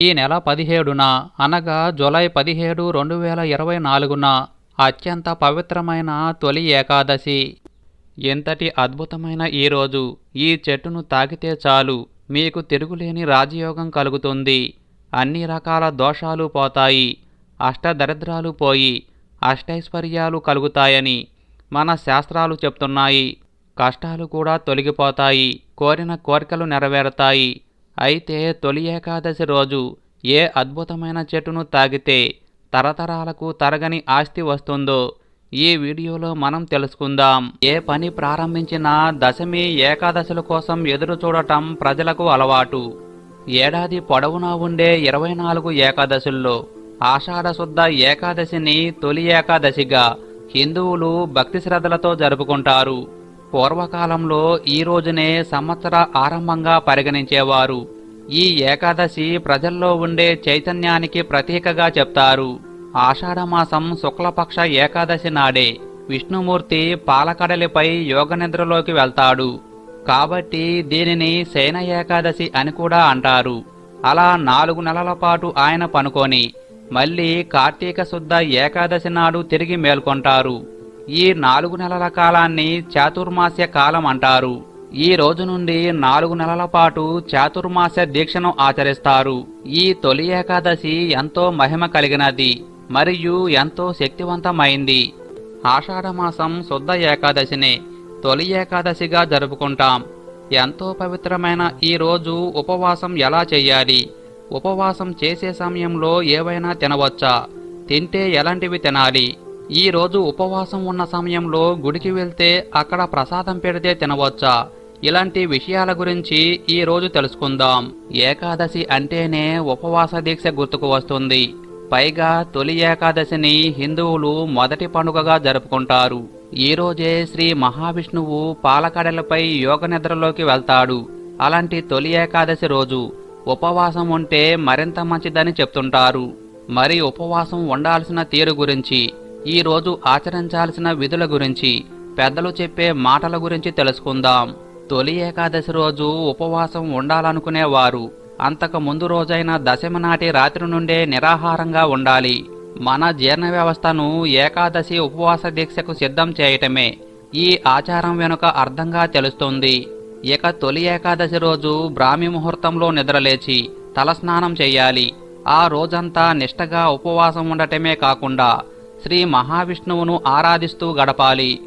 ఈ నెల పదిహేడున అనగా జూలై పదిహేడు రెండు వేల ఇరవై నాలుగున అత్యంత పవిత్రమైన తొలి ఏకాదశి. ఎంతటి అద్భుతమైన ఈ రోజు ఈ చెట్టును తాకితే చాలు మీకు తిరుగులేని రాజయోగం కలుగుతుంది. అన్ని రకాల దోషాలు పోతాయి అష్టదరిద్రాలు పోయి అష్టైశ్వర్యాలు కలుగుతాయని మన శాస్త్రాలు చెప్తున్నాయి. కష్టాలు కూడా తొలగిపోతాయి కోరిన కోరికలు నెరవేరుతాయి. అయితే తొలి ఏకాదశి రోజు ఏ అద్భుతమైన చెట్టును తాగితే తరతరాలకు తరగని ఆస్తి వస్తుందో ఈ వీడియోలో మనం తెలుసుకుందాం. ఏ పని ప్రారంభించినా దశమి ఏకాదశుల కోసం ఎదురు చూడటం ప్రజలకు అలవాటు. ఏడాది పొడవునా ఉండే ఇరవై నాలుగు ఏకాదశుల్లో ఆషాఢ శుద్ధ ఏకాదశిని తొలి ఏకాదశిగా హిందువులు భక్తి శ్రద్ధలతో జరుపుకుంటారు. పూర్వకాలంలో ఈ రోజునే సంవత్సర ఆరంభంగా పరిగణించేవారు. ఈ ఏకాదశి ప్రజల్లో ఉండే చైతన్యానికి ప్రతీకగా చెప్తారు. ఆషాఢమాసం శుక్లపక్ష ఏకాదశి నాడే విష్ణుమూర్తి పాలకడలిపై యోగనిద్రలోకి వెళ్తాడు. కాబట్టి దీనిని శయన ఏకాదశి అని కూడా అంటారు. అలా నాలుగు నెలల పాటు ఆయన పనుకొని మళ్ళీ కార్తీక శుద్ధ ఏకాదశి నాడు తిరిగి మేల్కొంటారు. ఈ నాలుగు నెలల కాలాన్ని చాతుర్మాస్య కాలం అంటారు. ఈ రోజు నుండి నాలుగు నెలల పాటు చాతుర్మాస్య దీక్షను ఆచరిస్తారు. ఈ తొలి ఏకాదశి ఎంతో మహిమ కలిగినది మరియు ఎంతో శక్తివంతమైంది. ఆషాఢమాసం శుద్ధ ఏకాదశినే తొలి ఏకాదశిగా జరుపుకుంటాం. ఎంతో పవిత్రమైన ఈ రోజు ఉపవాసం ఎలా చేయాలి? ఉపవాసం చేసే సమయంలో ఏవైనా తినవచ్చా? తింటే ఎలాంటివి తినాలి? ఈ రోజు ఉపవాసం ఉన్న సమయంలో గుడికి వెళ్తే అక్కడ ప్రసాదం పెడితే తినవచ్చా? ఇలాంటి విషయాల గురించి ఈ రోజు తెలుసుకుందాం. ఏకాదశి అంటేనే ఉపవాస దీక్ష గుర్తుకు వస్తుంది. పైగా తొలి ఏకాదశిని హిందువులు మొదటి పండుగగా జరుపుకుంటారు. ఈ రోజే శ్రీ మహావిష్ణువు పాలకడలపై యోగ నిద్రలోకి వెళ్తాడు. అలాంటి తొలి ఏకాదశి రోజు ఉపవాసం ఉంటే మరింత మంచిదని చెప్తుంటారు. మరి ఉపవాసం ఉండాల్సిన తీరు గురించి ఈ రోజు ఆచరించాల్సిన విధుల గురించి పెద్దలు చెప్పే మాటల గురించి తెలుసుకుందాం. తొలి ఏకాదశి రోజు ఉపవాసం ఉండాలనుకునేవారు అంతకు ముందు రోజైన దశమి నాటి రాత్రి నుండే నిరాహారంగా ఉండాలి. మన జీర్ణ వ్యవస్థను ఏకాదశి ఉపవాస దీక్షకు సిద్ధం చేయటమే ఈ ఆచారం వెనుక అర్థంగా తెలుస్తుంది. ఇక తొలి ఏకాదశి రోజు బ్రాహ్మి ముహూర్తంలో నిద్రలేచి తలస్నానం చేయాలి. ఆ రోజంతా నిష్టగా ఉపవాసం ఉండటమే కాకుండా శ్రీ మహావిష్ణువును ఆరాధిస్తూ గడపాలి.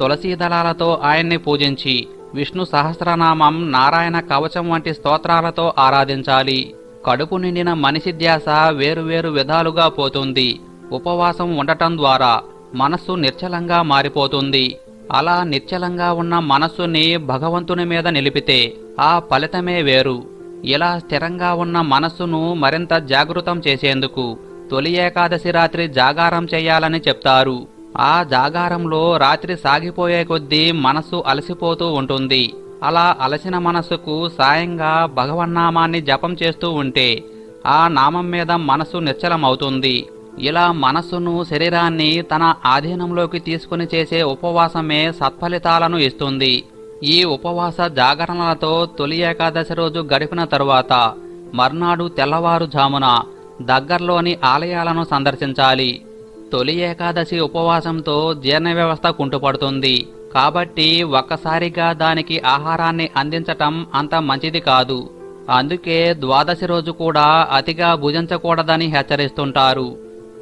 తులసీ దళాలతో ఆయన్ని పూజించి విష్ణు సహస్రనామం నారాయణ కవచం వంటి స్తోత్రాలతో ఆరాధించాలి. కడుపు నిండిన మనిషి ధ్యాస వేరువేరు విధాలుగా పోతుంది. ఉపవాసం ఉండటం ద్వారా మనస్సు నిర్చలంగా మారిపోతుంది. అలా నిశ్చలంగా ఉన్న మనస్సుని భగవంతుని మీద నిలిపితే ఆ ఫలితమే వేరు. ఇలా స్థిరంగా ఉన్న మనస్సును మరింత జాగృతం చేసేందుకు తొలి ఏకాదశి రాత్రి జాగారం చేయాలని చెప్తారు. ఆ జాగారంలో రాత్రి సాగిపోయే కొద్దీ మనస్సు అలసిపోతూ ఉంటుంది. అలా అలసిన మనస్సుకు సాయంగా భగవన్నామాన్ని జపం చేస్తూ ఉంటే ఆ నామం మీద మనస్సు నిశ్చలమవుతుంది. ఇలా మనస్సును శరీరాన్ని తన ఆధీనంలోకి తీసుకుని చేసే ఉపవాసమే సత్ఫలితాలను ఇస్తుంది. ఈ ఉపవాస జాగరణలతో తొలి ఏకాదశి రోజు గడిపిన తరువాత మర్నాడు తెల్లవారుజామున దగ్గర్లోని ఆలయాలను సందర్శించాలి. తొలి ఏకాదశి ఉపవాసంతో జీర్ణ వ్యవస్థ కుంటుపడుతుంది. కాబట్టి ఒక్కసారిగా దానికి ఆహారాన్ని అందించటం అంత మంచిది కాదు. అందుకే ద్వాదశి రోజు కూడా అతిగా భుజించకూడదని హెచ్చరిస్తుంటారు.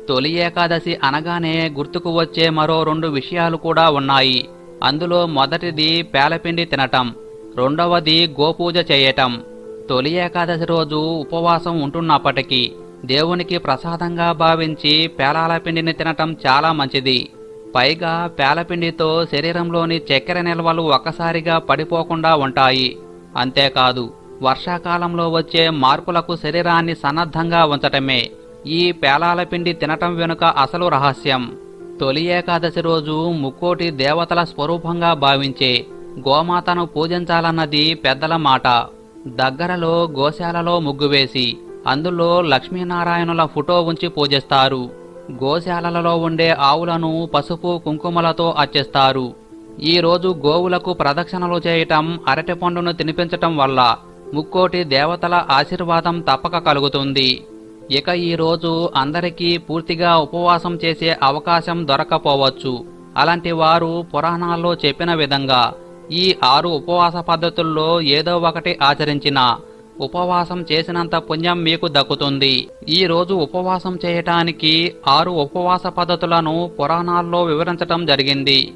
తొలి ఏకాదశి అనగానే గుర్తుకు వచ్చే మరో రెండు విషయాలు కూడా ఉన్నాయి. అందులో మొదటిది పేలపిండి తినటం రెండవది గోపూజ చేయటం. తొలి ఏకాదశి రోజు ఉపవాసం ఉంటున్నప్పటికీ దేవునికి ప్రసాదంగా భావించి పేలాల పిండిని తినటం చాలా మంచిది. పైగా పేలపిండితో శరీరంలోని చక్కెర నిల్వలు ఒక్కసారిగా పడిపోకుండా ఉంటాయి. అంతేకాదు వర్షాకాలంలో వచ్చే మార్పులకు శరీరాన్ని సన్నద్ధంగా ఉంచటమే ఈ పేలాల పిండి తినటం వెనుక అసలు రహస్యం. తొలి ఏకాదశి రోజు ముక్కోటి దేవతల స్వరూపంగా భావించే గోమాతను పూజించాలన్నది పెద్దల మాట. దగ్గరలో గోశాలలో ముగ్గు వేసి అందులో లక్ష్మీనారాయణుల ఫోటో ఉంచి పూజిస్తారు. గోశాలలలో ఉండే ఆవులను పసుపు కుంకుమలతో అర్చిస్తారు. ఈరోజు గోవులకు ప్రదక్షిణలు చేయటం అరటి పండును తినిపించటం వల్ల ముక్కోటి దేవతల ఆశీర్వాదం తప్పక కలుగుతుంది. ఇక ఈ రోజు అందరికీ పూర్తిగా ఉపవాసం చేసే అవకాశం దొరకపోవచ్చు. అలాంటి వారు పురాణాల్లో చెప్పిన విధంగా ఈ ఆరు ఉపవాస పద్ధతుల్లో ఏదో ఒకటి ఆచరించిన ఉపవాసం చేసినంత పుణ్యం మీకు దక్కుతుంది. ఈ రోజు ఉపవాసం చేయటానికి ఆరు ఉపవాస పద్ధతులను పురాణాల్లో వివరించటం జరిగింది.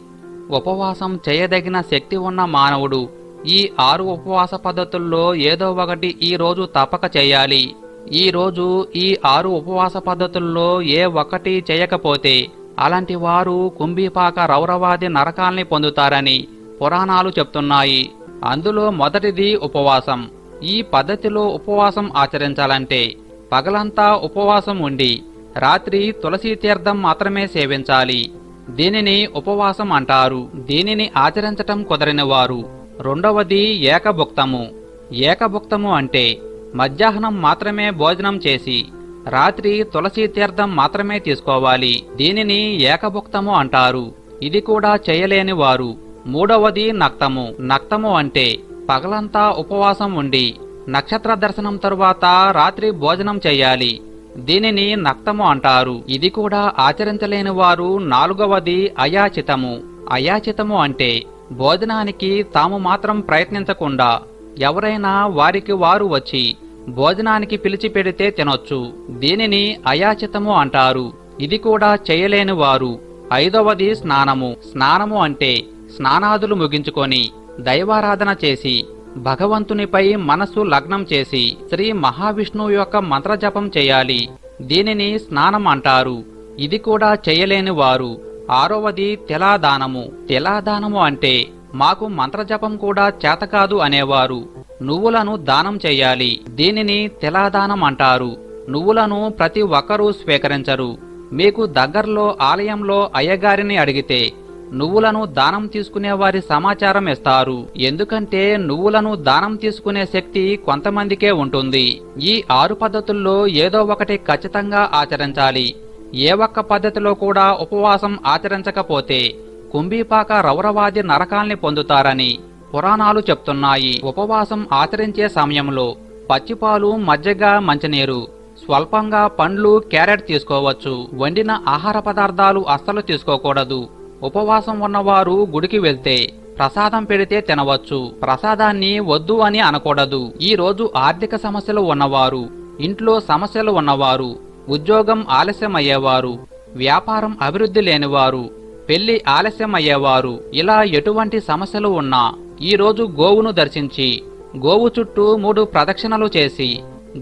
ఉపవాసం చేయదగిన శక్తి ఉన్న మానవుడు ఈ ఆరు ఉపవాస పద్ధతుల్లో ఏదో ఒకటి ఈ రోజు తప్పక చేయాలి. ఈ రోజు ఈ ఆరు ఉపవాస పద్ధతుల్లో ఏ ఒక్కటి చేయకపోతే అలాంటి వారు కుంభీపాక రౌరవాది నరకాల్ని పొందుతారని పురాణాలు చెప్తున్నాయి. అందులో మొదటిది ఉపవాసం. ఈ పద్ధతిలో ఉపవాసం ఆచరించాలంటే పగలంతా ఉపవాసం ఉండి రాత్రి తులసి తీర్థం మాత్రమే సేవించాలి. దీనిని ఉపవాసం అంటారు. దీనిని ఆచరించటం కుదరని వారు రెండవది ఏకభుక్తము. ఏకభుక్తము అంటే మధ్యాహ్నం మాత్రమే భోజనం చేసి రాత్రి తులసి తీర్థం మాత్రమే తీసుకోవాలి. దీనిని ఏకభుక్తము అంటారు. ఇది కూడా చేయలేని వారు మూడవది నక్తము. నక్తము అంటే పగలంతా ఉపవాసం ఉండి నక్షత్ర దర్శనం తరువాత రాత్రి భోజనం చేయాలి. దీనిని నక్తము అంటారు. ఇది కూడా ఆచరించలేని వారు నాలుగవది అయాచితము. అయాచితము అంటే భోజనానికి తాము మాత్రం ప్రయత్నించకుండా ఎవరైనా వారికి వారు వచ్చి భోజనానికి పిలిచి పెడితే తినొచ్చు. దీనిని అయాచితము అంటారు. ఇది కూడా చేయలేని వారు. ఐదవది స్నానము. స్నానము అంటే స్నానాదులు ముగించుకొని దైవారాధన చేసి భగవంతునిపై మనసు లగ్నం చేసి శ్రీ మహావిష్ణువు యొక్క మంత్రజపం చేయాలి. దీనిని స్నానం అంటారు. ఇది కూడా చేయలేని వారు. ఆరవది తిలాదానము. తిలాదానము అంటే మాకు మంత్రజపం కూడా చేతకాదు అనేవారు. నువ్వులను దానం చేయాలి. దీనిని తిలాదానం అంటారు. నువ్వులను ప్రతి ఒక్కరూ స్వీకరించరు. మీకు దగ్గరలో ఆలయంలో అయ్యగారిని అడిగితే నువ్వులను దానం తీసుకునే వారి సమాచారం ఇస్తారు. ఎందుకంటే నువ్వులను దానం తీసుకునే శక్తి కొంతమందికే ఉంటుంది. ఈ ఆరు పద్ధతుల్లో ఏదో ఒకటి ఖచ్చితంగా ఆచరించాలి. ఏ ఒక్క పద్ధతిలో కూడా ఉపవాసం ఆచరించకపోతే కుంభీపాక రౌరవాది నరకాల్ని పొందుతారని పురాణాలు చెప్తున్నాయి. ఉపవాసం ఆచరించే సమయంలో పచ్చిపాలు మజ్జిగ మంచినీరు స్వల్పంగా పండ్లు క్యారెట్ తీసుకోవచ్చు. వండిన ఆహార పదార్థాలు అస్సలు తీసుకోకూడదు. ఉపవాసం ఉన్నవారు గుడికి వెళ్తే ప్రసాదం పెడితే తినవచ్చు. ప్రసాదాన్ని వద్దు అని అనకూడదు. ఈ రోజు ఆర్థిక సమస్యలు ఉన్నవారు ఇంట్లో సమస్యలు ఉన్నవారు ఉద్యోగం ఆలస్యం అయ్యేవారు వ్యాపారం అభివృద్ధి లేనివారు పెళ్ళి ఆలస్యం అయ్యేవారు ఇలా ఎటువంటి సమస్యలు ఉన్నా ఈరోజు గోవును దర్శించి గోవు చుట్టూ మూడు ప్రదక్షిణలు చేసి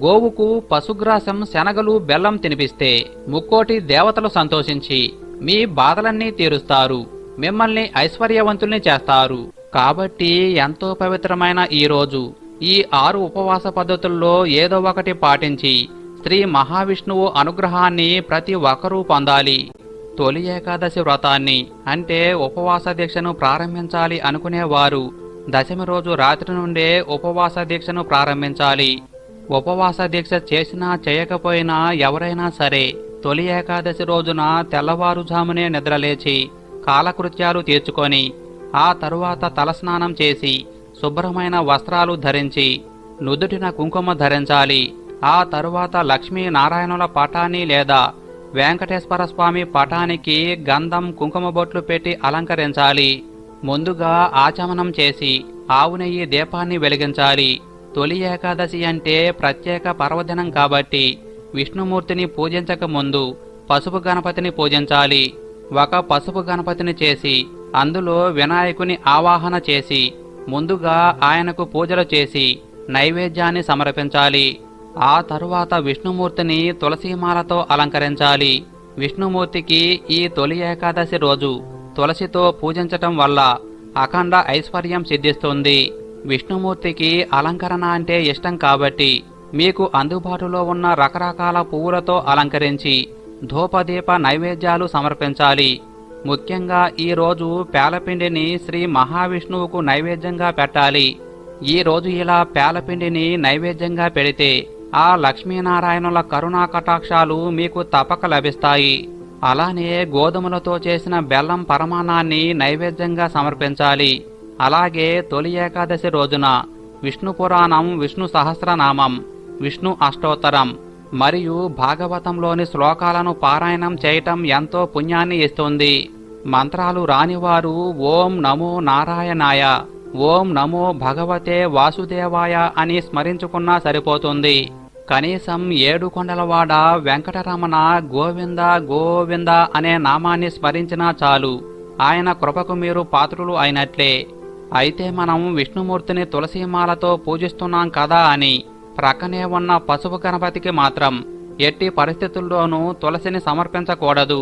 గోవుకు పశుగ్రాసం శనగలు బెల్లం తినిపిస్తే ముక్కోటి దేవతలు సంతోషించి మీ బాధలన్నీ తీరుస్తారు. మిమ్మల్ని ఐశ్వర్యవంతుల్ని చేస్తారు. కాబట్టి ఎంతో పవిత్రమైన ఈ రోజు. ఈ ఆరు ఉపవాస పద్ధతుల్లో ఏదో ఒకటి పాటించి శ్రీ మహావిష్ణువు అనుగ్రహాన్ని ప్రతి ఒక్కరూ పొందాలి. తొలి ఏకాదశి వ్రతాన్ని అంటే ఉపవాస దీక్షను ప్రారంభించాలి అనుకునేవారు దశమి రోజు రాత్రి నుండే ఉపవాస దీక్షను ప్రారంభించాలి. ఉపవాస దీక్ష చేసినా చేయకపోయినా ఎవరైనా సరే తొలి ఏకాదశి రోజున తెల్లవారుజామునే నిద్రలేచి కాలకృత్యాలు తీర్చుకొని ఆ తరువాత తలస్నానం చేసి శుభ్రమైన వస్త్రాలు ధరించి నుదుటిన కుంకుమ ధరించాలి. ఆ తరువాత లక్ష్మీ నారాయణుల పటాన్ని లేదా వెంకటేశ్వర స్వామి పటానికి గంధం కుంకుమ బొట్లు పెట్టి అలంకరించాలి. ముందుగా ఆచమనం చేసి ఆవు నెయ్యి దీపాన్ని వెలిగించాలి. తొలి ఏకాదశి అంటే ప్రత్యేక పర్వదినం కాబట్టి విష్ణుమూర్తిని పూజించక ముందు పసుపు గణపతిని పూజించాలి. ఒక పసుపు గణపతిని చేసి అందులో వినాయకుని ఆవాహన చేసి ముందుగా ఆయనకు పూజలు చేసి నైవేద్యాన్ని సమర్పించాలి. ఆ తరువాత విష్ణుమూర్తిని తులసీమాలతో అలంకరించాలి. విష్ణుమూర్తికి ఈ తొలి ఏకాదశి రోజు తులసితో పూజించటం వల్ల అఖండ ఐశ్వర్యం సిద్ధిస్తుంది. విష్ణుమూర్తికి అలంకరణ అంటే ఇష్టం కాబట్టి మీకు అందుబాటులో ఉన్న రకరకాల పువ్వులతో అలంకరించి ధూపదీప నైవేద్యాలు సమర్పించాలి. ముఖ్యంగా ఈరోజు పేలపిండిని శ్రీ మహావిష్ణువుకు నైవేద్యంగా పెట్టాలి. ఈ రోజు ఇలా పేలపిండిని నైవేద్యంగా పెడితే ఆ లక్ష్మీనారాయణుల కరుణా కటాక్షాలు మీకు తప్పక లభిస్తాయి. అలానే గోధుమలతో చేసిన బెల్లం పరమాణాన్ని నైవేద్యంగా సమర్పించాలి. అలాగే తొలి ఏకాదశి రోజున విష్ణు పురాణం విష్ణు సహస్రనామం విష్ణు అష్టోత్తరం. మరియు భాగవతంలోని శ్లోకాలను పారాయణం చేయటం ఎంతో పుణ్యాన్ని ఇస్తుంది. మంత్రాలు రానివారు ఓం నమో నారాయణాయ ఓం నమో భగవతే వాసుదేవాయ అని స్మరించుకున్నా సరిపోతుంది. కనీసం ఏడు కొండలవాడ వెంకటరమణ గోవింద గోవింద అనే నామాన్ని స్మరించినా చాలు. ఆయన కృపకు మీరు పాత్రులు అయినట్లే. అయితే మనం విష్ణుమూర్తిని తులసీమాలతో పూజిస్తున్నాం కదా అని. ప్రక్కనే ఉన్న పసుపు గణపతికి మాత్రం ఎట్టి పరిస్థితుల్లోనూ తులసిని సమర్పించకూడదు.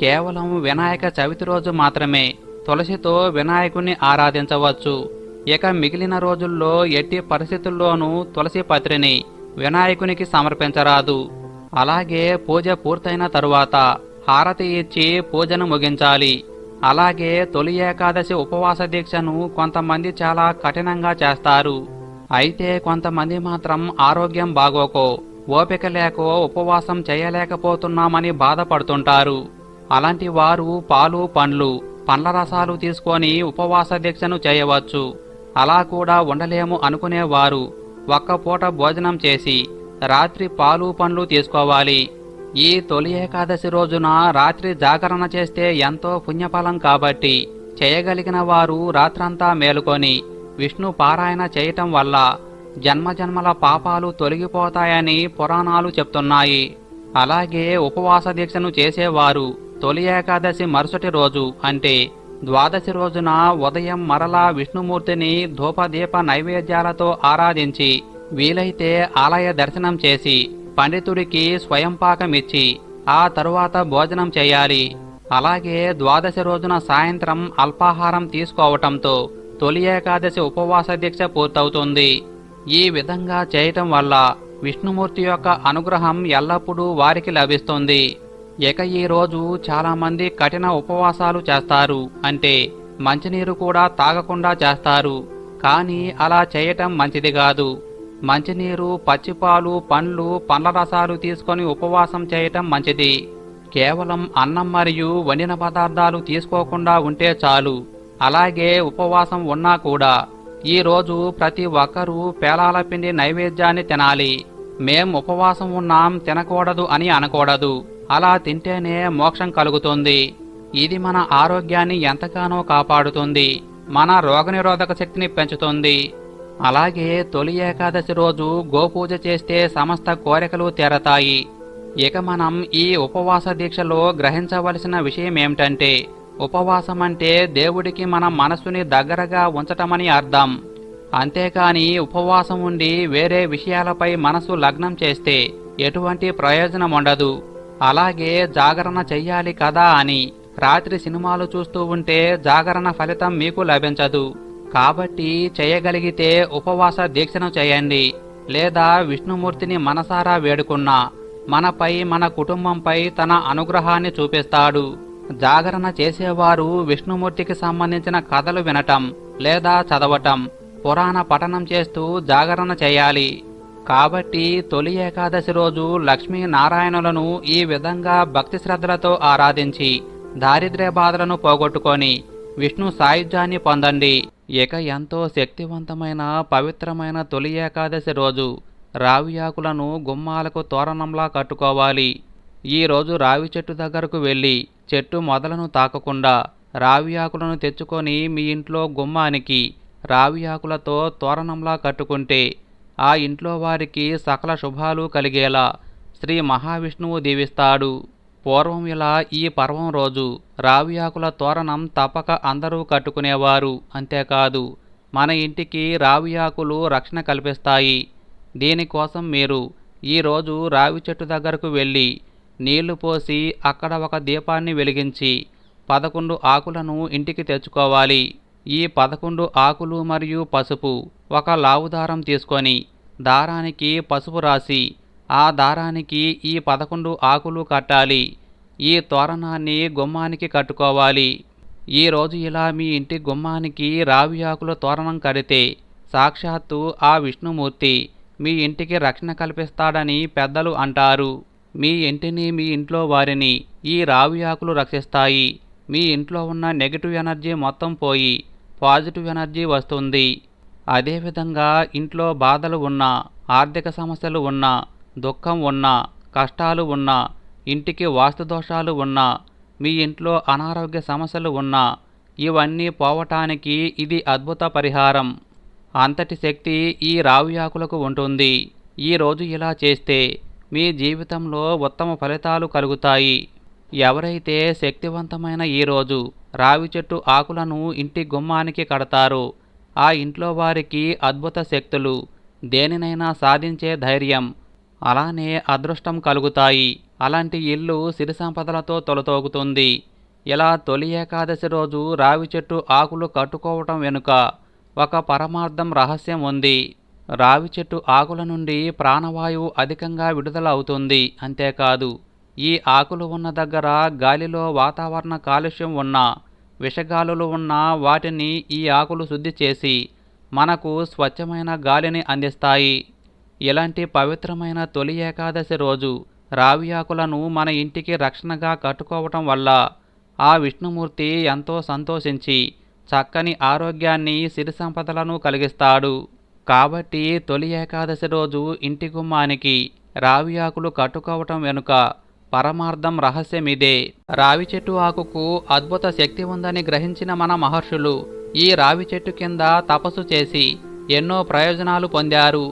కేవలం వినాయక చవితి రోజు మాత్రమే తులసితో వినాయకుని ఆరాధించవచ్చు. ఇక మిగిలిన రోజుల్లో ఎట్టి పరిస్థితుల్లోనూ తులసి పత్రిని వినాయకునికి సమర్పించరాదు. అలాగే పూజ పూర్తయిన తరువాత హారతి ఇచ్చి పూజను ముగించాలి. అలాగే తొలి ఏకాదశి ఉపవాస దీక్షను కొంతమంది చాలా కఠినంగా చేస్తారు. అయితే కొంతమంది మాత్రం ఆరోగ్యం బాగోకో ఓపిక లేకో ఉపవాసం చేయలేకపోతున్నామని బాధపడుతుంటారు. అలాంటి వారు పాలు పండ్లు పండ్ల రసాలు తీసుకొని ఉపవాస దీక్షను చేయవచ్చు. అలా కూడా ఉండలేము అనుకునేవారు. ఒక్క పూట భోజనం చేసి రాత్రి పాలు పండ్లు తీసుకోవాలి. ఈ తొలి ఏకాదశి రోజున రాత్రి జాగరణ చేస్తే ఎంతో పుణ్యఫలం కాబట్టి చేయగలిగిన వారు రాత్రంతా మేలుకొని విష్ణు పారాయణ చేయటం వల్ల జన్మజన్మల పాపాలు తొలగిపోతాయని పురాణాలు చెప్తున్నాయి. అలాగే ఉపవాస దీక్షను చేసేవారు తొలి ఏకాదశి మరుసటి రోజు అంటే ద్వాదశి రోజున ఉదయం మరలా విష్ణుమూర్తిని ధూపదీప నైవేద్యాలతో ఆరాధించి వీలైతే ఆలయ దర్శనం చేసి పండితుడికి స్వయంపాకమిచ్చి ఆ తరువాత భోజనం చేయాలి. అలాగే ద్వాదశి రోజున సాయంత్రం అల్పాహారం తీసుకోవటంతో తొలి ఏకాదశి ఉపవాస దీక్ష పూర్తవుతుంది. ఈ విధంగా చేయటం వల్ల విష్ణుమూర్తి యొక్క అనుగ్రహం ఎల్లప్పుడూ వారికి లభిస్తుంది. ఇక ఈ రోజు చాలామంది కఠిన ఉపవాసాలు చేస్తారు. అంటే మంచినీరు కూడా తాగకుండా చేస్తారు. కానీ అలా చేయటం మంచిది కాదు. మంచినీరు పచ్చిపాలు పండ్లు పండ్ల రసాలు తీసుకొని ఉపవాసం చేయటం మంచిది. కేవలం అన్నం మరియు వండిన పదార్థాలు తీసుకోకుండా ఉంటే చాలు. అలాగే ఉపవాసం ఉన్నా కూడా ఈ రోజు ప్రతి ఒక్కరూ పేలాల పిండి నైవేద్యాన్ని తినాలి. మేం ఉపవాసం ఉన్నాం తినకూడదు అని అనకూడదు. అలా తింటేనే మోక్షం కలుగుతుంది. ఇది మన ఆరోగ్యాన్ని ఎంతగానో కాపాడుతుంది. మన రోగనిరోధక శక్తిని పెంచుతుంది. అలాగే తొలి ఏకాదశి రోజు గోపూజ చేస్తే సమస్త కోరికలు తీరతాయి. ఇక మనం ఈ ఉపవాస దీక్షలో గ్రహించవలసిన విషయం ఏమిటంటే ఉపవాసం అంటే దేవుడికి మన మనసుని దగ్గరగా ఉంచటమని అర్థం. అంతేకాని ఉపవాసం ఉండి వేరే విషయాలపై మనసు లగ్నం చేస్తే ఎటువంటి ప్రయోజనం ఉండదు అలాగే జాగరణ చెయ్యాలి కదా అని రాత్రి సినిమాలు చూస్తూ ఉంటే జాగరణ ఫలితం మీకు లభించదు. కాబట్టి చేయగలిగితే ఉపవాస దీక్షను చేయండి. లేదా విష్ణుమూర్తిని మనసారా వేడుకున్నా మనపై మన కుటుంబంపై తన అనుగ్రహాన్ని చూపిస్తాడు. జాగరణ చేసేవారు విష్ణుమూర్తికి సంబంధించిన కథలు వినటం లేదా చదవటం పురాణ పఠనం చేస్తూ జాగరణ చేయాలి. కాబట్టి తొలి ఏకాదశి రోజు లక్ష్మీ నారాయణులను ఈ విధంగా భక్తి శ్రద్ధలతో ఆరాధించి దారిద్ర్య బాధలను పోగొట్టుకొని విష్ణు సాయుధ్యాన్ని పొందండి. ఇక ఎంతో శక్తివంతమైన పవిత్రమైన తొలి ఏకాదశి రోజు రావి ఆకులను గుమ్మాలకు తోరణంలా కట్టుకోవాలి. ఈ రోజు రావి చెట్టు దగ్గరకు వెళ్ళి చెట్టు మొదలను తాకకుండా రావి ఆకులను తెచ్చుకొని మీ ఇంట్లో గుమ్మానికి రావి ఆకులతో తోరణంలా కట్టుకుంటే ఆ ఇంట్లో వారికి సకల శుభాలు కలిగేలా శ్రీ మహావిష్ణువు దీవిస్తాడు. పూర్వం ఇలా ఈ పర్వం రోజు రావి ఆకుల తోరణం తప్పక అందరూ కట్టుకునేవారు. అంతేకాదు మన ఇంటికి రావి ఆకులు రక్షణ కల్పిస్తాయి. దీనికోసం మీరు ఈరోజు రావి చెట్టు దగ్గరకు వెళ్ళి నీళ్ళు పోసి అక్కడ ఒక దీపాన్ని వెలిగించి పదకొండు ఆకులను ఇంటికి తెచ్చుకోవాలి. ఈ పదకొండు ఆకులు మరియు పసుపు ఒక లావు దారం తీసుకొని దారానికి పసుపు రాసి ఆ దారానికి ఈ పదకొండు ఆకులు కట్టాలి. ఈ తోరణాన్ని గుమ్మానికి కట్టుకోవాలి. ఈ రోజు ఇలా మీ ఇంటి గుమ్మానికి రావి ఆకుల తోరణం కడితే సాక్షాత్తు ఆ విష్ణుమూర్తి మీ ఇంటికి రక్షణ కల్పిస్తాడని పెద్దలు అంటారు. మీ ఇంటిని మీ ఇంట్లో వారిని ఈ రావి ఆకులు రక్షిస్తాయి. మీ ఇంట్లో ఉన్న నెగిటివ్ ఎనర్జీ మొత్తం పోయి పాజిటివ్ ఎనర్జీ వస్తుంది. అదేవిధంగా ఇంట్లో బాధలు ఉన్నా ఆర్థిక సమస్యలు ఉన్నా దుఃఖం ఉన్నా కష్టాలు ఉన్నా ఇంటికి వాస్తు దోషాలు ఉన్నా మీ ఇంట్లో అనారోగ్య సమస్యలు ఉన్నా ఇవన్నీ పోవటానికి ఇది అద్భుత పరిహారం. అంతటి శక్తి ఈ రావి ఆకులకు ఉంటుంది. ఈరోజు ఇలా చేస్తే మీ జీవితంలో ఉత్తమ ఫలితాలు కలుగుతాయి. ఎవరైతే శక్తివంతమైన ఈరోజు రావి చెట్టు ఆకులను ఇంటి గుమ్మానికి కడతారో ఆ ఇంట్లో వారికి అద్భుత శక్తులు దేనినైనా సాధించే ధైర్యం అలానే అదృష్టం కలుగుతాయి. అలాంటి ఇల్లు సిరి సంపదలతో తొలతోగుతుంది. ఇలా తొలి ఏకాదశి రోజు రావి చెట్టు ఆకులు కట్టుకోవటం వెనుక ఒక పరమార్థం రహస్యం ఉంది. రావి చెట్టు ఆకుల నుండి ప్రాణవాయువు అధికంగా విడుదల అవుతుంది. అంతేకాదు ఈ ఆకులు ఉన్న దగ్గర గాలిలో వాతావరణ కాలుష్యం ఉన్నా విషగాలులు ఉన్నా వాటిని ఈ ఆకులు శుద్ధి చేసి మనకు స్వచ్ఛమైన గాలిని అందిస్తాయి. ఇలాంటి పవిత్రమైన తొలి ఏకాదశి రోజు రావి ఆకులను మన ఇంటికి రక్షణగా కట్టుకోవటం వల్ల ఆ విష్ణుమూర్తి ఎంతో సంతోషించి చక్కని ఆరోగ్యాన్ని సిరి సంపదలను కలిగిస్తాడు. కాబట్టి తొలి ఏకాదశి రోజు ఇంటి గుమ్మానికి రావి ఆకులు కట్టుకోవటం వెనుక పరమార్థం రహస్యమిదే. రావి చెట్టు ఆకుకు అద్భుత శక్తి ఉందని గ్రహించిన మన మహర్షులు ఈ రావి చెట్టు కింద తపస్సు చేసి ఎన్నో ప్రయోజనాలు పొందారు.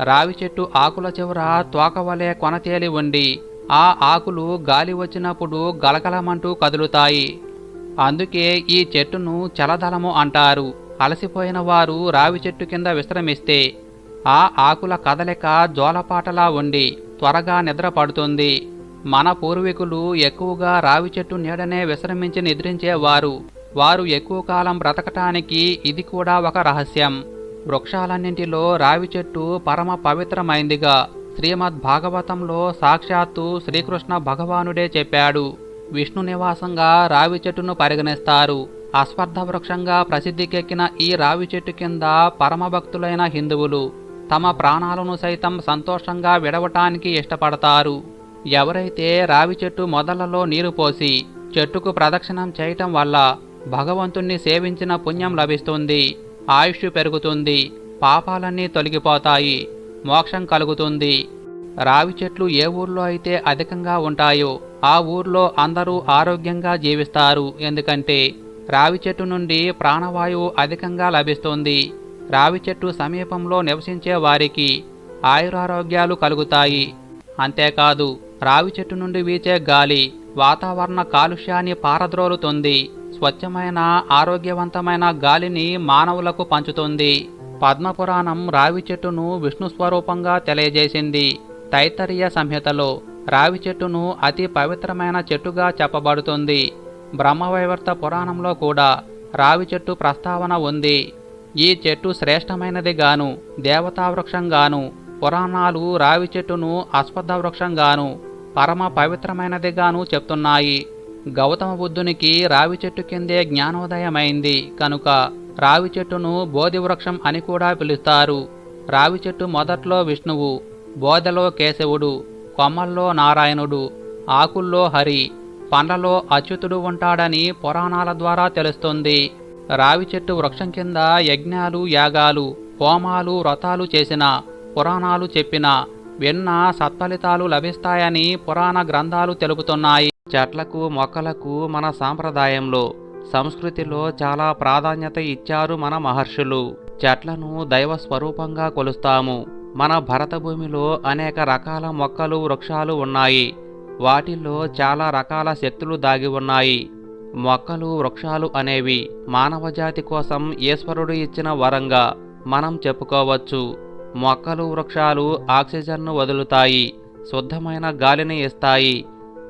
రావి చెట్టు ఆకుల చివర తోకవలే కొనతేలి ఉండి ఆ ఆకులు గాలి వచ్చినప్పుడు గలగలమంటూ కదులుతాయి. అందుకే ఈ చెట్టును చలదలము అంటారు. అలసిపోయిన వారు రావి చెట్టు కింద విశ్రమిస్తే ఆ ఆకుల కదలిక జోలపాటలా ఉండి త్వరగా నిద్రపడుతుంది. మన పూర్వీకులు ఎక్కువగా రావి చెట్టు నీడనే విశ్రమించి నిద్రించేవారు. వారు ఎక్కువ కాలం బ్రతకటానికి ఇది కూడా ఒక రహస్యం. వృక్షాలన్నింటిలో రావి చెట్టు పరమ పవిత్రమైందిగా శ్రీమద్ భాగవతంలో సాక్షాత్తు శ్రీకృష్ణ భగవానుడే చెప్పాడు. విష్ణు నివాసంగా రావి చెట్టును పరిగణిస్తారు. అశ్వత్థ వృక్షంగా ప్రసిద్ధికెక్కిన ఈ రావి చెట్టు కింద పరమభక్తులైన హిందువులు తమ ప్రాణాలను సైతం సంతోషంగా విడవటానికి ఇష్టపడతారు. ఎవరైతే రావి చెట్టు మొదలలో నీరు పోసి చెట్టుకు ప్రదక్షిణం చేయటం వల్ల భగవంతుణ్ణి సేవించిన పుణ్యం లభిస్తుంది ఆయుష్ పెరుగుతుంది పాపాలన్నీ తొలగిపోతాయి మోక్షం కలుగుతుంది. రావి చెట్లు ఏ ఊర్లో అయితే అధికంగా ఉంటాయో ఆ ఊర్లో అందరూ ఆరోగ్యంగా జీవిస్తారు. ఎందుకంటే రావి చెట్టు నుండి ప్రాణవాయువు అధికంగా లభిస్తుంది. రావి చెట్టు సమీపంలో నివసించే వారికి ఆయురారోగ్యాలు కలుగుతాయి. అంతేకాదు రావి చెట్టు నుండి వీచే గాలి వాతావరణ కాలుష్యాన్ని పారద్రోలుతుంది. స్వచ్ఛమైన ఆరోగ్యవంతమైన గాలిని మానవులకు పంచుతుంది. పద్మపురాణం రావి చెట్టును విష్ణు స్వరూపంగా తెలియజేసింది. తైతరీయ సంహితలో రావి చెట్టును అతి పవిత్రమైన చెట్టుగా చెప్పబడుతుంది. బ్రహ్మవైవర్త పురాణంలో కూడా రావి చెట్టు ప్రస్తావన ఉంది. ఈ చెట్టు శ్రేష్టమైనది గాను దేవతా వృక్షంగాను పురాణాలు రావి చెట్టును అశ్వత్థ వృక్షంగాను పరమ పవిత్రమైనదిగాను చెప్తున్నాయి. గౌతమ బుద్ధునికి రావి చెట్టు కిందే జ్ఞానోదయమైంది కనుక రావి చెట్టును బోధి వృక్షం అని కూడా పిలుస్తారు. రావి చెట్టు మొదట్లో విష్ణువు బోధలో కేశవుడు కొమ్మల్లో నారాయణుడు ఆకుల్లో హరి పండ్లలో అచ్యుతుడు ఉంటాడని పురాణాల ద్వారా తెలుస్తుంది. రావి చెట్టు వృక్షం కింద యజ్ఞాలు యాగాలు హోమాలు వ్రతాలు చేసిన పురాణాలు చెప్పిన విన్న సత్ఫలితాలు లభిస్తాయని పురాణ గ్రంథాలు తెలుపుతున్నాయి. చెట్లకు మొక్కలకు మన సాంప్రదాయంలో సంస్కృతిలో చాలా ప్రాధాన్యత ఇచ్చారు మన మహర్షులు. చెట్లను దైవ స్వరూపంగా కొలుస్తాము. మన భరతభూమిలో అనేక రకాల మొక్కలు వృక్షాలు ఉన్నాయి. వాటిల్లో చాలా రకాల శక్తులు దాగి ఉన్నాయి. మొక్కలు వృక్షాలు అనేవి మానవజాతి కోసం ఈశ్వరుడు ఇచ్చిన వరంగా మనం చెప్పుకోవచ్చు. మొక్కలు వృక్షాలు ఆక్సిజన్ను వదులుతాయి శుద్ధమైన గాలిని ఇస్తాయి.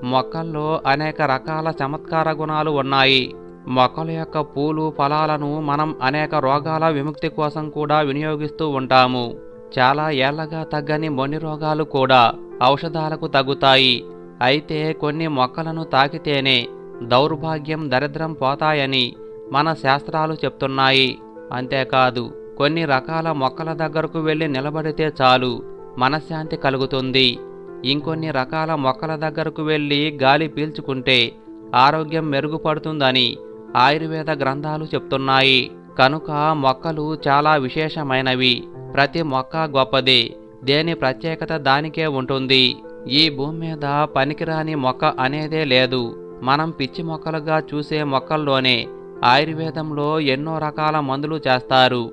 మొక్కల్లో అనేక రకాల చమత్కార గుణాలు ఉన్నాయి. మొక్కల యొక్క పూలు ఫలాలను మనం అనేక రోగాల విముక్తి కోసం కూడా వినియోగిస్తూ ఉంటాము. చాలా ఏళ్ళగా తగ్గని మొన్ని రోగాలు కూడా ఔషధాలకు తగ్గుతాయి. అయితే కొన్ని మొక్కలను తాకితేనే దౌర్భాగ్యం దరిద్రం పోతాయని మన శాస్త్రాలు చెప్తున్నాయి. అంతేకాదు కొన్ని రకాల మొక్కల దగ్గరకు వెళ్ళి నిలబడితే చాలు మనశ్శాంతి కలుగుతుంది. ఇంకొన్ని రకాల మొక్కల దగ్గరకు వెళ్ళి గాలి పీల్చుకుంటే ఆరోగ్యం మెరుగుపడుతుందని ఆయుర్వేద గ్రంథాలు చెప్తున్నాయి. కనుక మొక్కలు చాలా విశేషమైనవి. ప్రతి మొక్క గొప్పదే. దేని ప్రత్యేకత దానికే ఉంటుంది. ఈ భూమి మీద పనికిరాని మొక్క అనేదే లేదు. మనం పిచ్చి మొక్కలుగా చూసే మొక్కల్లోనే ఆయుర్వేదంలో ఎన్నో రకాల మందులు చేస్తారు.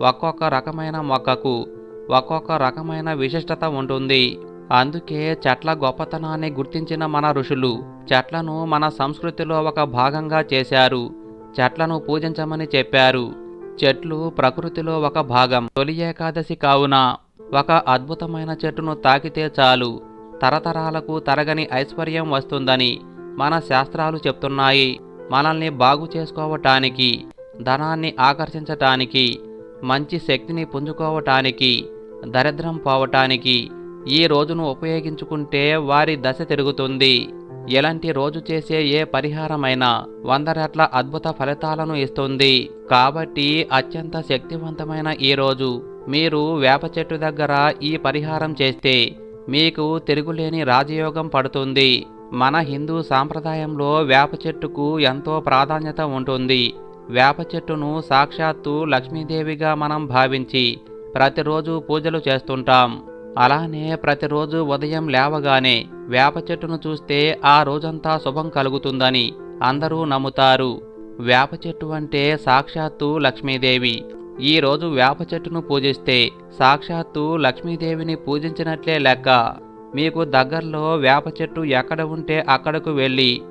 ఒక్కొక్క రకమైన మొక్కకు ఒక్కొక్క రకమైన విశిష్టత ఉంటుంది. అందుకే చెట్ల గొప్పతనాన్ని గుర్తించిన మన ఋషులు చెట్లను మన సంస్కృతిలో ఒక భాగంగా చేశారు. చెట్లను పూజించమని చెప్పారు. చెట్లు ప్రకృతిలో ఒక భాగం. తొలి ఏకాదశి కావున ఒక అద్భుతమైన చెట్టును తాకితే చాలు. తరతరాలకు తరగని ఐశ్వర్యం వస్తుందని మన శాస్త్రాలు చెప్తున్నాయి. మనల్ని బాగు చేసుకోవటానికి ధనాన్ని ఆకర్షించటానికి మంచి శక్తిని పుంజుకోవటానికి దరిద్రం పోవటానికి ఈ రోజును ఉపయోగించుకుంటే వారి దశ తిరుగుతుంది. ఎలాంటి రోజు చేసే ఏ పరిహారమైనా వంద రెట్ల అద్భుత ఫలితాలను ఇస్తుంది. కాబట్టి అత్యంత శక్తివంతమైన ఈ రోజు మీరు వేప చెట్టు దగ్గర ఈ పరిహారం చేస్తే మీకు తిరుగులేని రాజయోగం పడుతుంది. మన హిందూ సాంప్రదాయంలో వేప చెట్టుకు ఎంతో ప్రాధాన్యత ఉంటుంది. వేప చెట్టును సాక్షాత్తు లక్ష్మీదేవిగా మనం భావించి ప్రతిరోజు పూజలు చేస్తుంటాం. అలానే ప్రతిరోజు ఉదయం లేవగానే వేప చెట్టును చూస్తే ఆ రోజంతా శుభం కలుగుతుందని అందరూ నమ్ముతారు. వేప చెట్టు అంటే సాక్షాత్తు లక్ష్మీదేవి. ఈరోజు వేప చెట్టును పూజిస్తే సాక్షాత్తు లక్ష్మీదేవిని పూజించినట్లే లెక్క. మీకు దగ్గరలో వేప చెట్టు ఎక్కడ ఉంటే అక్కడకు వెళ్ళి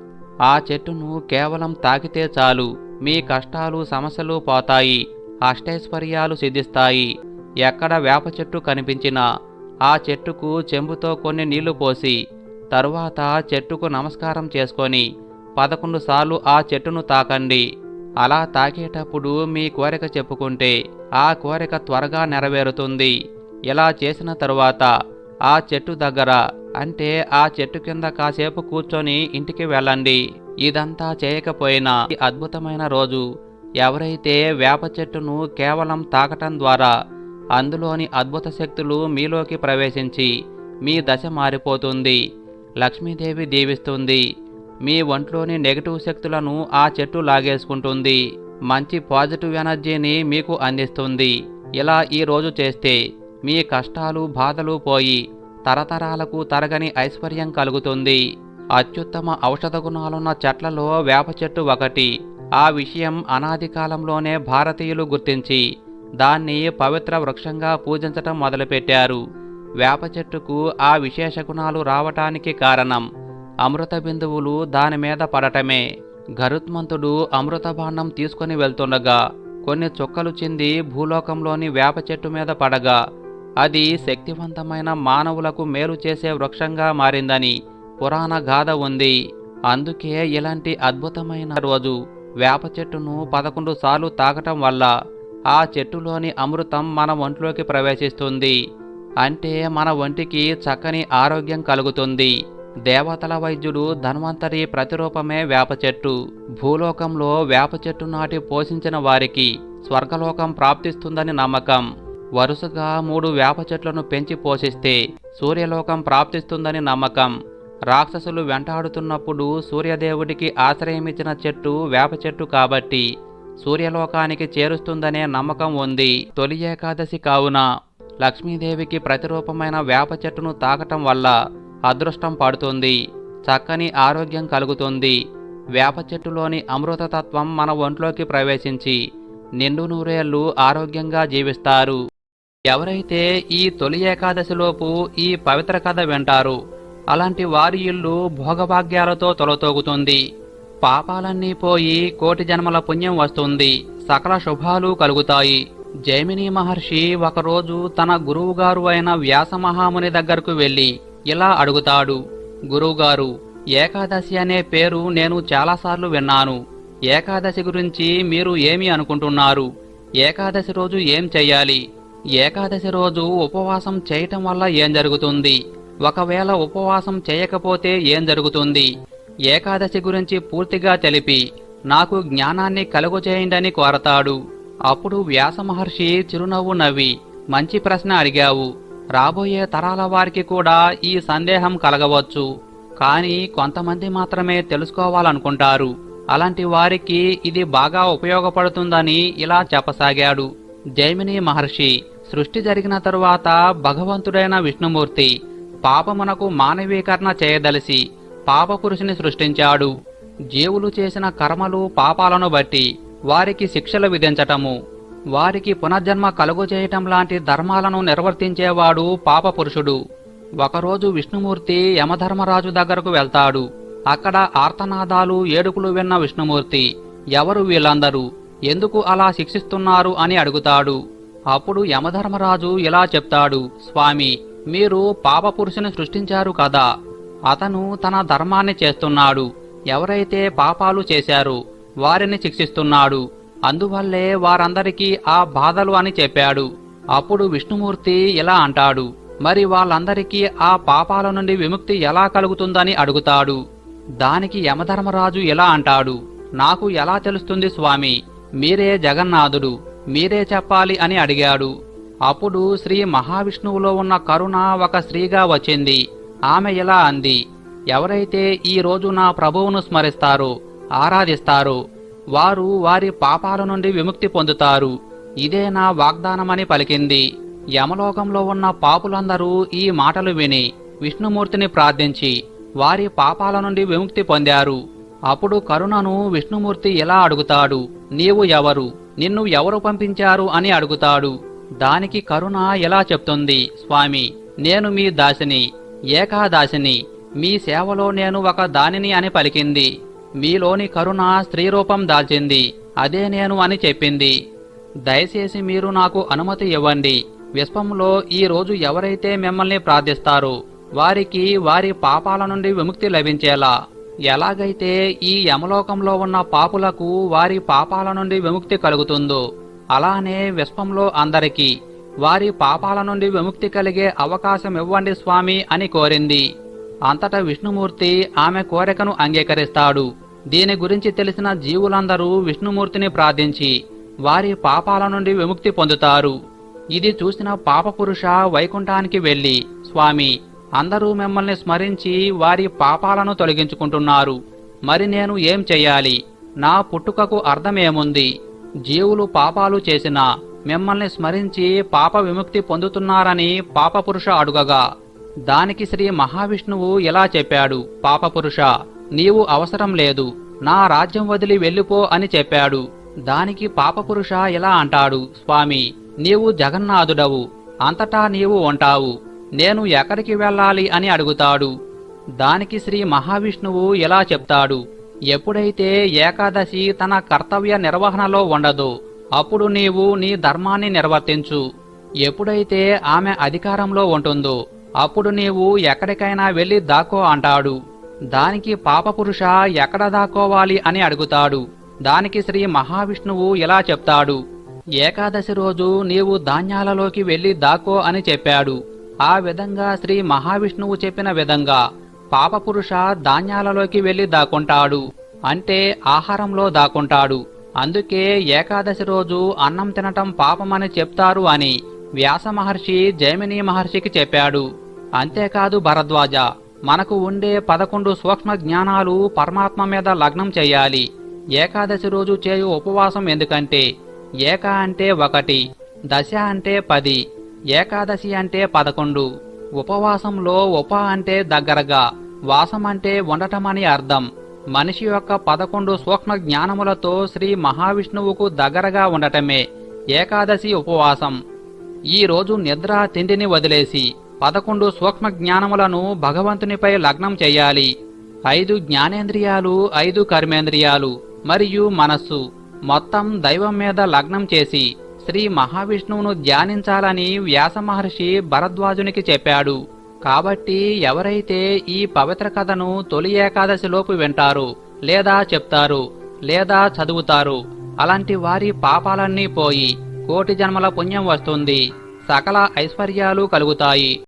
ఆ చెట్టును కేవలం తాకితే చాలు. మీ కష్టాలు సమస్యలు పోతాయి. అష్టైశ్వర్యాలు సిద్ధిస్తాయి. ఎక్కడ వేప చెట్టు కనిపించినా ఆ చెట్టుకు చెంబుతో కొన్ని నీళ్ళు పోసి తరువాత చెట్టుకు నమస్కారం చేసుకొని పదకొండు సార్లు ఆ చెట్టును తాకండి. అలా తాకేటప్పుడు మీ కోరిక చెప్పుకుంటే ఆ కోరిక త్వరగా నెరవేరుతుంది. ఇలా చేసిన తరువాత ఆ చెట్టు దగ్గర అంటే ఆ చెట్టు కింద కాసేపు కూర్చొని ఇంటికి వెళ్ళండి. ఇదంతా చేయకపోయినా ఈ అద్భుతమైన రోజు. ఎవరైతే వేప చెట్టును కేవలం తాకటం ద్వారా అందులోని అద్భుత శక్తులు మీలోకి ప్రవేశించి మీ దశ మారిపోతుంది. లక్ష్మీదేవి దీవిస్తుంది. మీ ఒంట్లోని నెగటివ్ శక్తులను ఆ చెట్టు లాగేసుకుంటుంది. మంచి పాజిటివ్ ఎనర్జీని మీకు అందిస్తుంది. ఇలా ఈ రోజు చేస్తే మీ కష్టాలు బాధలు పోయి తరతరాలకు తరగని ఐశ్వర్యం కలుగుతుంది. అత్యుత్తమ ఔషధ గుణాలున్న చెట్లలో వేప చెట్టు ఒకటి. ఆ విషయం అనాది కాలంలోనే భారతీయులు గుర్తించి దాన్ని పవిత్ర వృక్షంగా పూజించటం మొదలుపెట్టారు. వేప చెట్టుకు ఆ విశేష గుణాలు రావటానికి కారణం అమృత బిందువులు దాని మీద పడటమే. గరుత్మంతుడు అమృత భాండం తీసుకొని వెళ్తుండగా కొన్ని చుక్కలు చింది భూలోకంలోని వేప చెట్టు మీద పడగా అది శక్తివంతమైన మానవులకు మేలు చేసే వృక్షంగా మారిందని పురాణ గాథ ఉంది. అందుకే ఇలాంటి అద్భుతమైన రోజు వేప చెట్టును పదకొండు సార్లు తాకటం వల్ల ఆ చెట్టులోని అమృతం మన ఒంట్లోకి ప్రవేశిస్తుంది. అంటే మన ఒంటికి చక్కని ఆరోగ్యం కలుగుతుంది. దేవతల వైద్యుడు ధన్వంతరి ప్రతిరూపమే వేప చెట్టు. భూలోకంలో వేప చెట్టు నాటి పోషించిన వారికి స్వర్గలోకం ప్రాప్తిస్తుందని నమ్మకం. వరుసగా మూడు వేప చెట్లను పెంచి పోషిస్తే సూర్యలోకం ప్రాప్తిస్తుందని నమ్మకం. రాక్షసులు వెంటాడుతున్నప్పుడు సూర్యదేవుడికి ఆశ్రయమిచ్చిన చెట్టు వేప చెట్టు కాబట్టి సూర్యలోకానికి చేరుస్తుందనే నమ్మకం ఉంది. తొలి ఏకాదశి కావున లక్ష్మీదేవికి ప్రతిరూపమైన వేప చెట్టును తాకటం వల్ల అదృష్టం పడుతుంది. చక్కని ఆరోగ్యం కలుగుతుంది. వేప చెట్టులోని అమృతతత్వం మన ఒంట్లోకి ప్రవేశించి నిండు నూరేళ్ళు ఆరోగ్యంగా జీవిస్తారు. ఎవరైతే ఈ తొలి ఏకాదశిలోపు ఈ పవిత్ర కథ వింటారు అలాంటి వారి ఇల్లు భోగభాగ్యాలతో తొలతోగుతుంది. పాపాలన్నీ పోయి కోటి జన్మల పుణ్యం వస్తుంది. సకల శుభాలు కలుగుతాయి. జైమిని మహర్షి ఒకరోజు తన గురువుగారు అయిన వ్యాస మహాముని దగ్గరకు వెళ్ళి ఇలా అడుగుతాడు గురువుగారు ఏకాదశి అనే పేరు నేను చాలాసార్లు విన్నాను. ఏకాదశి గురించి మీరు ఏమి అనుకుంటున్నారు? ఏకాదశి రోజు ఏం చెయ్యాలి? ఏకాదశి రోజు ఉపవాసం చేయటం వల్ల ఏం జరుగుతుంది? ఒకవేళ ఉపవాసం చేయకపోతే ఏం జరుగుతుంది? ఏకాదశి గురించి పూర్తిగా తెలిపి నాకు జ్ఞానాన్ని కలుగజేయండని కోరతాడు. అప్పుడు వ్యాస మహర్షి చిరునవ్వు నవ్వి మంచి ప్రశ్న అడిగావు. రాబోయే తరాల వారికి కూడా ఈ సందేహం కలగవచ్చు. కానీ కొంతమంది మాత్రమే తెలుసుకోవాలనుకుంటారు. అలాంటి వారికి ఇది బాగా ఉపయోగపడుతుందని ఇలా చెప్పసాగాడు. జైమిని మహర్షి సృష్టి జరిగిన తరువాత భగవంతుడైన విష్ణుమూర్తి పాపమునకు మానవీకరణ చేయదలిసి పాపపురుషుని సృష్టించాడు. జీవులు చేసిన కర్మలు పాపాలను బట్టి వారికి శిక్షలు విధించటము. వారికి పునర్జన్మ కలుగుచేయటం లాంటి ధర్మాలను నిర్వర్తించేవాడు పాపపురుషుడు. ఒకరోజు విష్ణుమూర్తి యమధర్మరాజు దగ్గరకు వెళ్తాడు. అక్కడ ఆర్తనాదాలు ఏడుపులు విన్న విష్ణుమూర్తి ఎవరు వీళ్ళందరూ? ఎందుకు అలా శిక్షిస్తున్నారు? అని అడుగుతాడు. అప్పుడు యమధర్మరాజు ఇలా చెప్తాడు స్వామి మీరు పాపపురుషుని సృష్టించారు కదా. అతను తన ధర్మాన్ని చేస్తున్నాడు. ఎవరైతే పాపాలు చేశారో వారిని శిక్షిస్తున్నాడు. అందువల్లే వారందరికీ ఆ బాధలు అని చెప్పాడు. అప్పుడు విష్ణుమూర్తి ఇలా అంటాడు మరి వాళ్ళందరికీ ఆ పాపాల నుండి విముక్తి ఎలా కలుగుతుందని అడుగుతాడు. దానికి యమధర్మరాజు ఇలా అంటాడు నాకు ఎలా తెలుస్తుంది స్వామి మీరే జగన్నాథుడు మీరే చెప్పాలి అని అడిగాడు. అప్పుడు శ్రీ మహావిష్ణువులో ఉన్న కరుణ ఒక స్త్రీగా వచ్చింది. ఆమె ఇలా అంది ఎవరైతే ఈ రోజు నా ప్రభువును స్మరిస్తారో ఆరాధిస్తారో వారు వారి పాపాల నుండి విముక్తి పొందుతారు. ఇదే నా వాగ్దానమని పలికింది. యమలోకంలో ఉన్న పాపులందరూ ఈ మాటలు విని విష్ణుమూర్తిని ప్రార్థించి వారి పాపాల నుండి విముక్తి పొందారు. అప్పుడు కరుణను విష్ణుమూర్తి ఎలా అడుగుతాడు నీవు ఎవరు? నిన్ను ఎవరు పంపించారు? అని అడుగుతాడు. దానికి కరుణ ఎలా చెప్తుంది స్వామి నేను మీ దాసిని ఏకాదాసిని. మీ సేవలో నేను ఒక దానిని అని పలికింది. మీలోని కరుణ స్త్రీ రూపం దాల్చింది. అదే నేను అని చెప్పింది. దయచేసి మీరు నాకు అనుమతి ఇవ్వండి. విశ్వంలో ఈరోజు ఎవరైతే మిమ్మల్ని ప్రార్థిస్తారు వారికి వారి పాపాల నుండి విముక్తి లభించేలా. ఎలాగైతే ఈ యమలోకంలో ఉన్న పాపులకు వారి పాపాల నుండి విముక్తి కలుగుతుందో అలానే విశ్వంలో అందరికీ వారి పాపాల నుండి విముక్తి కలిగే అవకాశం ఇవ్వండి స్వామి అని కోరింది. అంతటా విష్ణుమూర్తి ఆమె కోరికను అంగీకరిస్తాడు. దీని గురించి తెలిసిన జీవులందరూ విష్ణుమూర్తిని ప్రార్థించి వారి పాపాల నుండి విముక్తి పొందుతారు. ఇది చూసిన పాపపురుష వైకుంఠానికి వెళ్ళి స్వామి అందరూ మిమ్మల్ని స్మరించి వారి పాపాలను తొలగించుకుంటున్నారు. మరి నేను ఏం చెయ్యాలి నా పుట్టుకకు అర్థమేముంది? జీవులు పాపాలు చేసినా మిమ్మల్ని స్మరించి పాప విముక్తి పొందుతున్నారని పాపపురుష అడుగగా దానికి శ్రీ మహావిష్ణువు ఇలా చెప్పాడు పాపపురుష నీవు అవసరం లేదు. నా రాజ్యం వదిలి వెళ్ళిపో అని చెప్పాడు. దానికి పాపపురుష ఇలా అంటాడు స్వామి నీవు జగన్నాథుడవు. అంతటా నీవు ఉంటావు. నేను ఎక్కడికి వెళ్ళాలి అని అడుగుతాడు. దానికి శ్రీ మహావిష్ణువు ఇలా చెప్తాడు ఎప్పుడైతే ఏకాదశి తన కర్తవ్య నిర్వహణలో ఉండదో అప్పుడు నీవు నీ ధర్మాన్ని నిర్వర్తించు. ఎప్పుడైతే ఆమె అధికారంలో ఉంటుందో అప్పుడు నీవు ఎక్కడికైనా వెళ్ళి దాక్కో అంటాడు. దానికి పాపపురుష ఎక్కడ దాక్కోవాలి అని అడుగుతాడు. దానికి శ్రీ మహావిష్ణువు ఇలా చెప్తాడు. ఏకాదశి రోజు నీవు ధాన్యాలలోకి వెళ్ళి దాక్కో అని చెప్పాడు. ఆ విధంగా శ్రీ మహావిష్ణువు చెప్పిన విధంగా పాపపురుష ధాన్యాలలోకి వెళ్ళి దాక్కుంటాడు. అంటే ఆహారంలో దాక్కుంటాడు. అందుకే ఏకాదశి రోజు అన్నం తినటం పాపమని చెప్తారు అని వ్యాస మహర్షి జైమిని మహర్షికి చెప్పాడు. అంతేకాదు భరద్వాజ మనకు ఉండే పదకొండు సూక్ష్మ జ్ఞానాలు పరమాత్మ మీద లగ్నం చేయాలి. ఏకాదశి రోజు చేయు ఉపవాసం ఎందుకంటే? ఏక అంటే ఒకటి దశ అంటే పది ఏకాదశి అంటే పదకొండు. ఉపవాసంలో ఉప అంటే దగ్గరగా వాసం అంటే ఉండటమని అర్థం. మనిషి యొక్క పదకొండు సూక్ష్మ జ్ఞానములతో శ్రీ మహావిష్ణువుకు దగ్గరగా ఉండటమే ఏకాదశి ఉపవాసం. ఈ రోజు నిద్ర తిండిని వదిలేసి పదకొండు సూక్ష్మ జ్ఞానములను భగవంతునిపై లగ్నం చేయాలి. ఐదు జ్ఞానేంద్రియాలు ఐదు కర్మేంద్రియాలు మరియు మనస్సు మొత్తం దైవం మీద లగ్నం చేసి శ్రీ మహావిష్ణువును ధ్యానించాలని వ్యాస మహర్షి భరద్వాజునికి చెప్పాడు. కాబట్టి ఎవరైతే ఈ పవిత్ర కథను తొలి ఏకాదశిలోపు వింటారు లేదా చెప్తారు లేదా చదువుతారు అలాంటి వారి పాపాలన్నీ పోయి కోటి జన్మల పుణ్యం వస్తుంది. సకల ఐశ్వర్యాలు కలుగుతాయి.